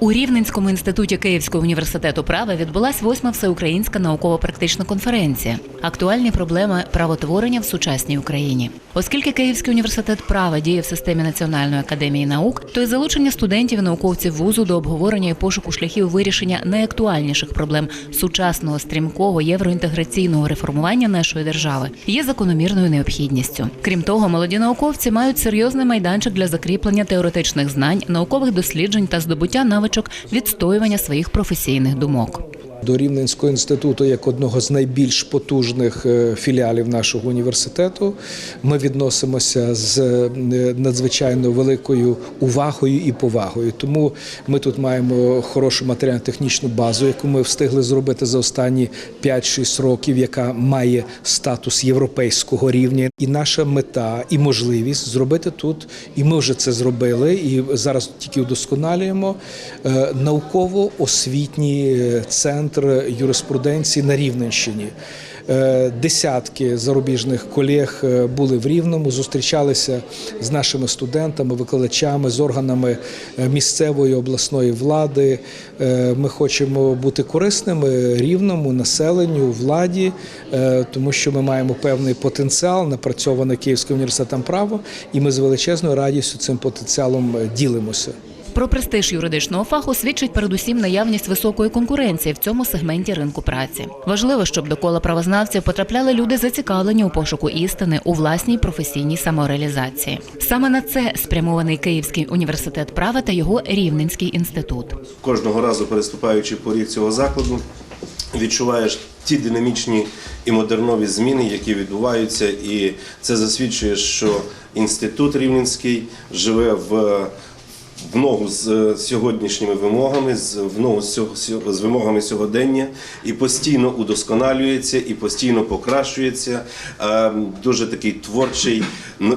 У Рівненському інституті Київського університету права відбулась восьма всеукраїнська науково-практична конференція. Актуальні проблеми правотворення в сучасній Україні. Оскільки Київський університет права діє в системі Національної академії наук, то й залучення студентів і науковців вузу до обговорення і пошуку шляхів вирішення найактуальніших проблем сучасного стрімкого євроінтеграційного реформування нашої держави є закономірною необхідністю. Крім того, молоді науковці мають серйозний майданчик для закріплення теоретичних знань, наукових досліджень та здобуття навичок відстоювання своїх професійних думок. До Рівненського інституту як одного з найбільш потужних е, філіалів нашого університету ми відносимося з е, надзвичайно великою увагою і повагою. Тому ми тут маємо хорошу матеріально-технічну базу, яку ми встигли зробити за останні 5-6 років, яка має статус європейського рівня. І наша мета і можливість зробити тут, і ми вже це зробили, і зараз тільки удосконалюємо е, науково-освітній центр юриспруденції на Рівненщині. Е, Десятки зарубіжних колег е, були в Рівному, зустрічалися з нашими студентами, викладачами, з органами е, місцевої обласної влади. Ми хочемо бути корисними рівному населенню, владі, тому що ми маємо певний потенціал, напрацьований Київським університетом права, і ми з величезною радістю цим потенціалом ділимося. Про престиж юридичного фаху свідчить передусім наявність високої конкуренції в цьому сегменті ринку праці. Важливо, щоб до кола правознавців потрапляли люди, зацікавлені у пошуку істини у власній професійній самореалізації. Саме на це спрямований Київський університет права та його Рівненський інститут. Кожного разу переступаючи поріг цього закладу, відчуваєш ті динамічні і модернові зміни, які відбуваються, і це засвідчує, що інститут Рівненський живе в. В ногу з е, сьогоднішніми вимогами, з в ногу з, з вимогами сьогодення і постійно удосконалюється, і постійно покращується. Е, Дуже такий творчий,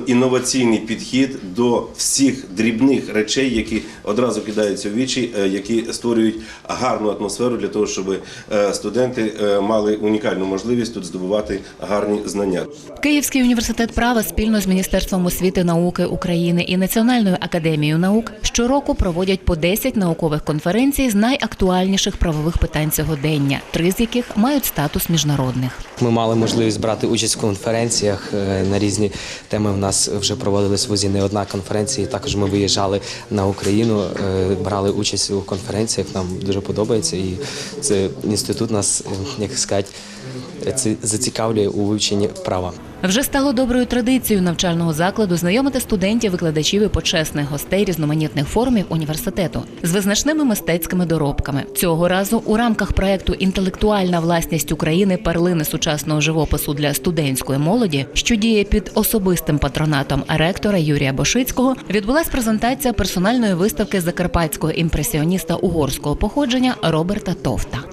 інноваційний підхід до всіх дрібних речей, які одразу кидаються в вічі, е, які створюють гарну атмосферу для того, щоб е, студенти е, мали унікальну можливість тут здобувати гарні знання. Київський університет права спільно з Міністерством освіти науки України і Національною академією наук щороку проводять по 10 наукових конференцій з найактуальніших правових питань сьогодення, три з яких мають статус міжнародних. Ми мали можливість брати участь в конференціях на різні теми. В нас вже проводились ВУЗі не одна конференція. Також ми виїжджали на Україну, е, брали участь у конференціях. Нам дуже подобається, і це інститут нас, е, як сказати, зацікавлює у вивченні права. Вже стало доброю традицією навчального закладу знайомити студентів, викладачів і почесних гостей різноманітних форумів університету з визначними мистецькими доробками. Цього разу у рамках проекту Інтелектуальна власність України перлини сучасного живопису для студентської молоді, що діє під особистим патронатом ректора Юрія Бошицького, відбулась презентація персональної виставки закарпатського імпресіоніста угорського походження Роберта Товта.